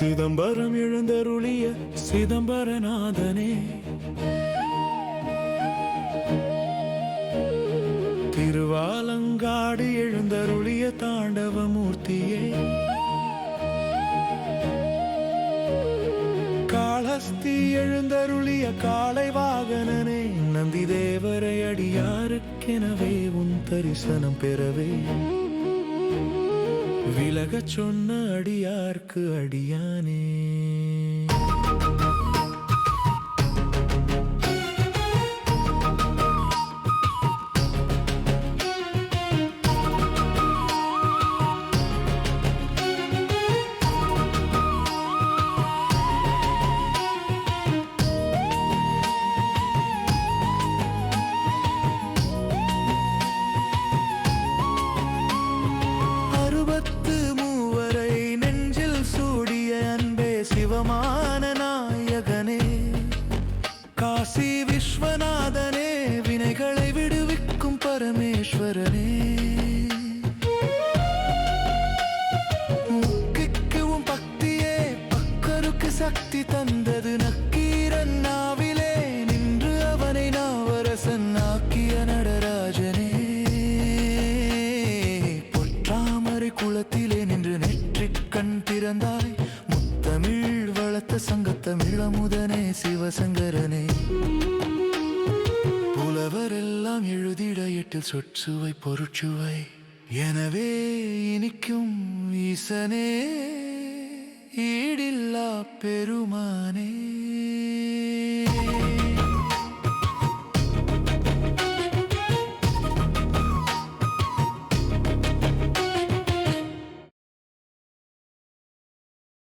சிதம்பரம் எழுந்தருளிய சிதம்பரநாதனே. திருவாலங்காடு எழுந்தருளிய தாண்டவமூர்த்தியே. காளஸ்தி எழுந்தருளிய காளை வாகனனே நந்தி தேவரை அடியாருக்கெனவே உன் தரிசனம் பெறவே. விலகச் சொன்ன அடியார்க்கு அடியானே. காசி விஸ்வநாதனே வினைகளை விடுவிக்கும் பரமேஸ்வரனே. முக்கிக்கு உன் பக்தியே பக்கருக்கு சக்தி தந்தது நக்கீரன் தமிழமுதனே சங்கத்தமிழ் அமுதனே சிவசங்கரனே. புலவரெல்லாம் எழுதிட எட்டில் சொற்சுவை பொருட்சுவை. எனவே இனிக்கும் ஈசனே ஈடில்லா பெருமானே.